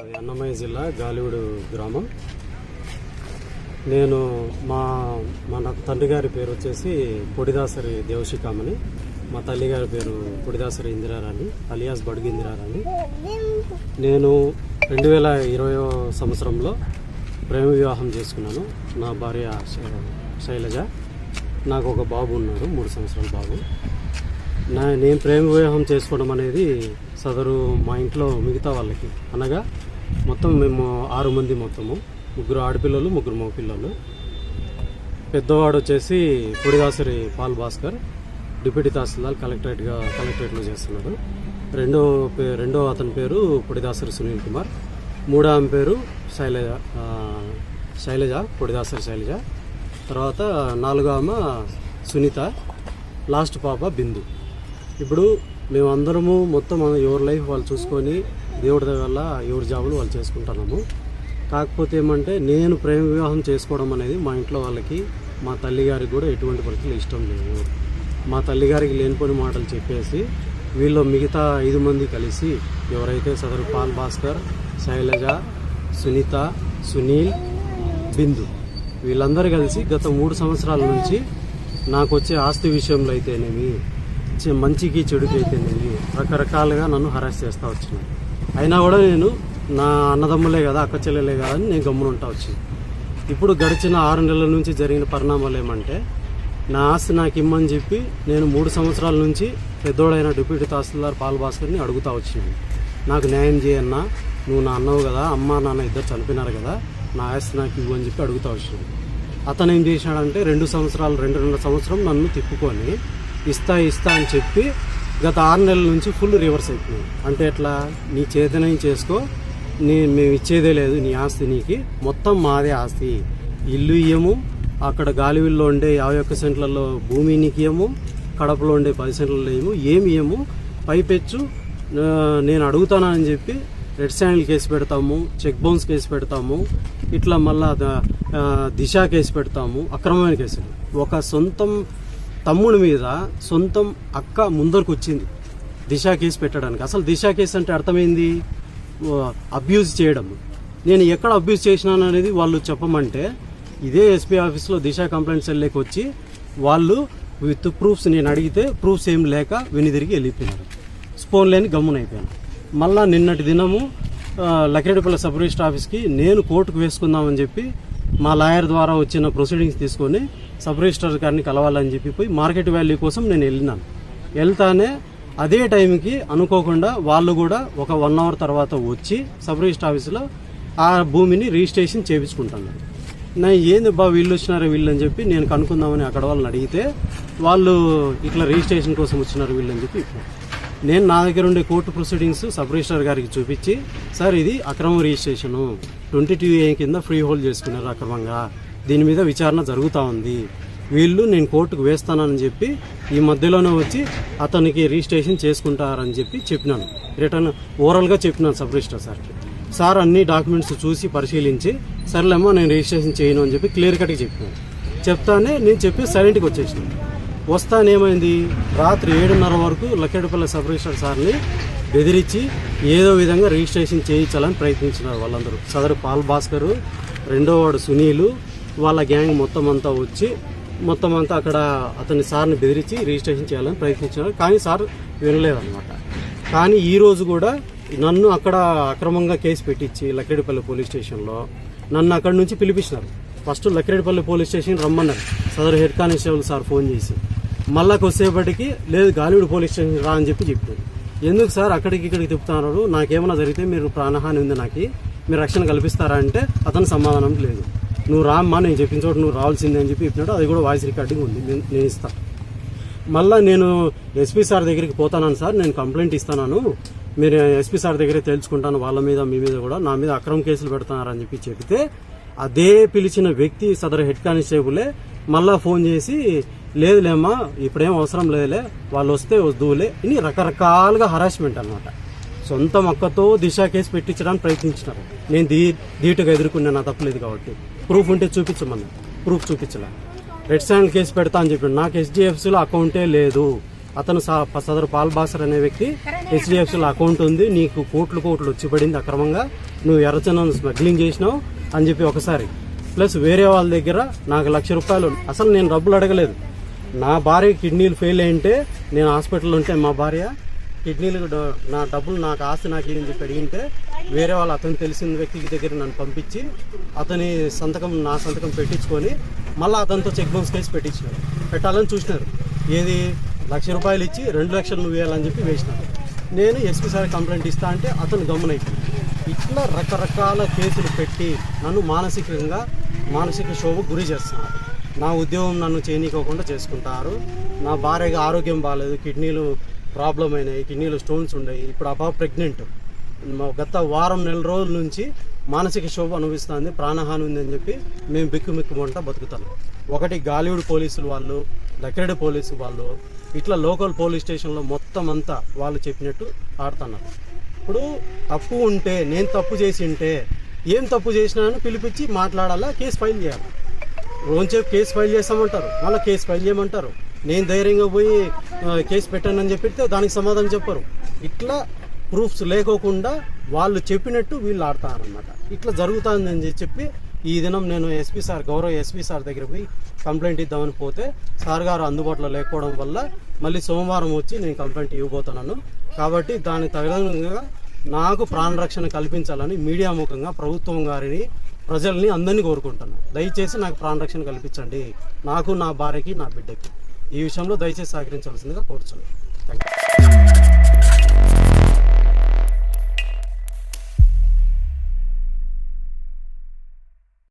అది అన్నమయ్య జిల్లా గాలివుడు గ్రామం. నేను మా మన తండ్రి గారి పేరు వచ్చేసి పొడిదాసరి దేవశిఖామణి. మా తల్లి గారి పేరు పొడిదాసరి ఇందిరారాణి అలియాస్ బడుగు ఇందిరారాణి. నేను రెండు వేల ఇరవై సంవత్సరంలో ప్రేమ వివాహం చేసుకున్నాను. నా భార్య శై- శైలజ. నాకు ఒక బాబు ఉన్నాడు మూడు సంవత్సరాల బాబు. నా నేను ప్రేమ వివాహం చేసుకోవడం అనేది సదరు మా ఇంట్లో మిగతా వాళ్ళకి అనగా మొత్తం మేము ఆరు మంది మొత్తము. ముగ్గురు ఆడపిల్లలు ముగ్గురు మగపిల్లలు. పెద్దవాడు వచ్చేసి పొడిదాసరి పాల్ భాస్కర్ డిప్యూటీ తహసీల్దార్ కలెక్టరేట్గా కలెక్టరేట్లో చేస్తున్నాడు రెండో పే రెండో అతని పేరు పొడిదాసరి సునీల్ కుమార్. మూడో ఆమె పేరు శైలజ శైలజ పొడిదాసరి శైలజ. తర్వాత నాలుగో ఆమె సునీత లాస్ట్ పాప బిందు. ఇప్పుడు మేమందరము మొత్తం ఎవరి లైఫ్ వాళ్ళు చూసుకొని దేవుడి వల్ల ఎవరి జాబులు వాళ్ళు చేసుకుంటున్నాము. కాకపోతే ఏమంటే నేను ప్రేమ వివాహం చేసుకోవడం అనేది మా ఇంట్లో వాళ్ళకి మా తల్లి గారికి కూడా ఎటువంటి పరిస్థితులు ఇష్టం లేదు మా తల్లిగారికి లేనిపోని మాటలు చెప్పేసి వీళ్ళు మిగతా ఐదు మంది కలిసి ఎవరైతే సదరు పాల్ భాస్కర్ శైలజ సునీత సునీల్ బిందు వీళ్ళందరూ కలిసి గత మూడు సంవత్సరాల నుంచి నాకు వచ్చే ఆస్తి విషయంలో అయితేనేమి మంచికి చెడుకి అయితేనేమి రకరకాలుగా నన్ను హరాస్ చేస్తూ వచ్చినాను అయినా కూడా నేను నా అన్నదమ్ములే కదా అక్క చెల్లెలే కదా అని నేను గమ్మునుంటా వచ్చింది ఇప్పుడు గడిచిన ఆరు నెలల నుంచి జరిగిన పరిణామాలు ఏమంటే నా ఆస్తి నాకు ఇమ్మని చెప్పి నేను మూడు సంవత్సరాల నుంచి పెద్దోడైన డిప్యూటీ తహసీల్దార్ పాల్ భాస్కర్ని అడుగుతా వచ్చినాను నాకు న్యాయం చేయన్నా నువ్వు నా అన్నవు కదా అమ్మ నాన్న ఇద్దరు చనిపోయినారు కదా నా ఆస్తి నాకు ఇవ్వు అని చెప్పి అడుగుతా వచ్చినాను అతను ఏం చేశాడంటే రెండు సంవత్సరాలు రెండు రెండు సంవత్సరం నన్ను తిప్పుకొని ఇస్తా ఇస్తా అని చెప్పి గత ఆరు నెలల నుంచి ఫుల్ రివర్స్ అయిపోయింది. అంటే ఎట్లా? నీ చేతనం చేసుకో. నీ మేము ఇచ్చేదే లేదు నీ ఆస్తి నీకి. మొత్తం మాదే ఆస్తి. ఇల్లు ఇయ్యము. అక్కడ గాలివిల్లో ఉండే యాభై ఒక్క సెంట్లలో భూమి నీకు ఇయ్యము. కడపలో ఉండే పది సెంట్లలో ఏమో ఏమి ఇయ్యము. పైపెచ్చు. నేను అడుగుతానని చెప్పి రెడ్ శాండిల్ కేసు పెడతాము. చెక్ బౌన్స్ కేసు పెడతాము. ఇట్లా మళ్ళా దిశ కేసు పెడతాము. అక్రమమైన కేసులు. ఒక సొంతం తమ్ముడి మీద సొంతం అక్క ముందరకు వచ్చింది దిశ కేసు పెట్టడానికి. అసలు దిశ కేసు అంటే అర్థమైంది? అబ్యూజ్ చేయడం. నేను ఎక్కడ అబ్యూజ్ చేసినాను అనేది వాళ్ళు చెప్పమంటే ఇదే ఎస్పీ ఆఫీస్లో దిశ కంప్లైంట్ సెల్లోకి వచ్చి వాళ్ళు విత్ ప్రూఫ్స్ నేను అడిగితే ప్రూఫ్స్ ఏం లేక వెనుదిరిగి వెళ్ళిపోయినారు. స్పోన్ లేని గమ్మునైపోయాను. మళ్ళా నిన్నటి దినము ఆ, సబ్ రిజిస్టర్ ఆఫీస్కి నేను కోర్టుకు వేసుకుందామని చెప్పి మా లాయర్ ద్వారా వచ్చిన ప్రొసీడింగ్స్ తీసుకొని సబ్ రిజిస్టర్ గారిని కలవాలని చెప్పి పోయి మార్కెట్ వాల్యూ కోసం నేను వెళ్ళినాను. వెళ్తానే అదే టైంకి అనుకోకుండా వాళ్ళు కూడా ఒక వన్ అవర్ తర్వాత వచ్చి సబ్ రిజిస్టర్ ఆఫీస్లో ఆ భూమిని రిజిస్ట్రేషన్ చేయించుకుంటున్నారు. నా ఏంది బా వీళ్ళు వచ్చినారు వీళ్ళు అని చెప్పి నేను కనుక్కుందామని అక్కడ వాళ్ళని అడిగితే వాళ్ళు ఇట్లా రిజిస్ట్రేషన్ కోసం వచ్చినారు వీళ్ళు అని చెప్పి ఇప్పుడు నేను నా దగ్గర ఉండే కోర్టు ప్రొసీడింగ్స్ సబ్ రిజిస్టర్ గారికి చూపించి సార్ ఇది అక్రమ రిజిస్ట్రేషను. ట్వంటీ టూ ఏ కింద ఫ్రీ హోల్డ్ చేసుకున్నారు అక్రమంగా. దీని మీద విచారణ జరుగుతూ ఉంది. వీళ్ళు నేను కోర్టుకు వేస్తానని చెప్పి ఈ మధ్యలోనే వచ్చి అతనికి రిజిస్ట్రేషన్ చేసుకుంటారని చెప్పి చెప్పినాను. రిటర్న్ ఓవరాల్గా చెప్పినాను సబ్ రిజిస్టర్ సార్కి సార్ అన్ని డాక్యుమెంట్స్ చూసి పరిశీలించి సర్లేమ్మా నేను రిజిస్ట్రేషన్ చేయను అని చెప్పి క్లియర్ కట్గా చెప్పినాను. చెప్తానే నేను చెప్పి సైలెంట్కి వచ్చేసిన. వస్తానేమైంది? రాత్రి ఏడున్నర వరకు లక్కేడుపల్లి సబ్ రిజిస్టర్ సార్ని బెదిరించి ఏదో విధంగా రిజిస్ట్రేషన్ చేయించాలని ప్రయత్నించినారు వాళ్ళందరూ. సదరు పాల్ భాస్కర్ రెండో వాడు సునీలు వాళ్ళ గ్యాంగ్ మొత్తం అంతా వచ్చి మొత్తం అంతా అక్కడ అతని సార్ని బెదిరించి రిజిస్ట్రేషన్ చేయాలని ప్రయత్నించినారు. కానీ సార్ వినలేదన్నమాట. కానీ ఈరోజు కూడా నన్ను అక్కడ అక్రమంగా కేసు పెట్టించి లక్కిరెడ్డిపల్లి పోలీస్ స్టేషన్లో నన్ను అక్కడి నుంచి పిలిపించినారు. ఫస్ట్ లక్కిరెడ్డిపల్లి పోలీస్ స్టేషన్ రమ్మన్నారు. సదరు హెడ్ కానిస్టేబుల్ సార్ ఫోన్ చేసి. మళ్ళా కొద్దిసేపటికి లేదు గాలివుడ్ పోలీస్ స్టేషన్ రా అని చెప్పి చెప్పింది ఎందుకు సార్ అక్కడికి ఇక్కడికి తిప్పుతున్నారు? నాకేమైనా జరిగితే మీరు ప్రాణహాని ఉంది నాకు. మీరు రక్షణ కల్పిస్తారా అంటే అతను సమాధానం లేదు. నువ్వు రామ్మా నేను చెప్పిన చోట నువ్వు రావాల్సిందే అని చెప్పి చెప్పినాడు అది కూడా వాయిస్ రికార్డింగ్ ఉంది. నేను- ఇస్తాను మళ్ళీ నేను ఎస్పీ సార్ దగ్గరికి పోతాను సార్ నేను కంప్లైంట్ ఇస్తాను మీరు ఎస్పీ సార్ దగ్గరే తెలుసుకుంటాను వాళ్ళ మీద మీ మీద కూడా. నా మీద అక్రమ కేసులు పెడుతున్నారని చెప్పి చెబితే అదే పిలిచిన వ్యక్తి సదరు హెడ్ కానిస్టేబులే మళ్ళా ఫోన్ చేసి లేదులేమ్మా ఇప్పుడేం అవసరం లేదులే వాళ్ళు వస్తే వద్దులే ఇని రకరకాలుగా హరాస్మెంట్ అన్నమాట. సొంత మొక్కతో దిశ కేసు పెట్టించడానికి ప్రయత్నించినారు. నేను దీ ధీటుగా ఎదుర్కొన్నాను నా తప్పలేదు కాబట్టి. ప్రూఫ్ ఉంటే చూపించమన్నా. ప్రూఫ్ చూపించలే. రెడ్ స్టాండ్ కేసు పెడతా అని చెప్పాడు నాకు హెచ్డిఎఫ్సిలో అకౌంటే లేదు. అతను సా- సదరు పాల్ భాస్కర్ అనే వ్యక్తి హెచ్డిఎఫ్సిలో అకౌంట్ ఉంది. నీకు కోట్లు కోట్లు వచ్చి పడింది అక్రమంగా. నువ్వు ఎర్రచందనం స్మగ్లింగ్ చేసినావు అని చెప్పి ఒకసారి. ప్లస్ వేరే వాళ్ళ దగ్గర నాకు లక్ష రూపాయలు అసలు నేను డబ్బులు అడగలేదు. నా భార్య కిడ్నీలు ఫెయిల్ అయింటే నేను హాస్పిటల్లో ఉంటే మా భార్య కిడ్నీలు డ- నా డబ్బులు నాకు ఆస్తి నాకు ఏం చెప్పి అడిగింటే వేరే వాళ్ళు అతను తెలిసిన వ్యక్తికి దగ్గర నన్ను పంపించి అతని సంతకం నా సంతకం పెట్టించుకొని మళ్ళీ అతనితో చెక్ బౌన్స్ కేసు పెట్టించినారు. పెట్టాలని చూసినారు. ఏది? లక్ష రూపాయలు ఇచ్చి రెండు లక్షలు నువ్వు వేయాలని చెప్పి వేసినారు. నేను ఎస్పీ సార్ కంప్లైంట్ ఇస్తా అంటే అతను గమనైపోయింది ఇట్లా రకరకాల కేసులు పెట్టి నన్ను మానసికంగా మానసిక శోభకు గురి చేస్తున్నారు. నా ఉద్యోగం నన్ను చేయనీకోకుండా చేసుకుంటారు. నా భార్యకి ఆరోగ్యం బాగాలేదు కిడ్నీలు ప్రాబ్లం అయినాయి కిడ్నీలు స్టోన్స్ ఉన్నాయి ఇప్పుడు అబ్బా ప్రెగ్నెంట్. గత వారం నెల రోజుల నుంచి మానసిక శోభ అనుభవిస్తుంది ప్రాణహాని ఉందని చెప్పి మేము బిక్కు మిక్కుమంట బతుకుతాం. ఒకటి గాలివుడ్ పోలీసులు వాళ్ళు లక్రెడ్ పోలీసు వాళ్ళు ఇట్లా లోకల్ పోలీస్ స్టేషన్లో మొత్తం అంతా వాళ్ళు చెప్పినట్టు ఆడుతున్నారు. ఇప్పుడు తప్పు ఉంటే నేను తప్పు చేసి ఉంటే ఏం తప్పు చేసినానని పిలిపించి మాట్లాడాలా కేసు ఫైల్ చేయాలి? రోజు కేసు ఫైల్ చేస్తామంటారు. మళ్ళీ కేసు ఫైల్ చేయమంటారు. నేను ధైర్యంగా పోయి కేసు పెట్టానని చెప్పితే దానికి సమాధానం చెప్పరు. ఇట్లా ప్రూఫ్స్ లేకోకుండా వాళ్ళు చెప్పినట్టు వీళ్ళు ఆడతారనమాట ఇట్లా జరుగుతుందని చెప్పి ఈ దినం నేను ఎస్పీ సార్ గౌరవ ఎస్పీ సార్ దగ్గర పోయి కంప్లైంట్ ఇద్దామని పోతే సార్ గారు అందుబాటులో లేకపోవడం వల్ల మళ్ళీ సోమవారం వచ్చి నేను కంప్లైంట్ ఇవ్వబోతున్నాను. కాబట్టి దానికి తగినంగా నాకు ప్రాణరక్షణ కల్పించాలని మీడియా ముఖంగా ప్రభుత్వం గారిని ప్రజల్ని అందరినీ కోరుకుంటున్నాను దయచేసి నాకు ప్రాణరక్షణ కల్పించండి. నాకు నా భార్యకి నా బిడ్డకి. ఈ విషయంలో దయచేసి సహకరించవలసిందిగా కోరుచున్నాను. Thank you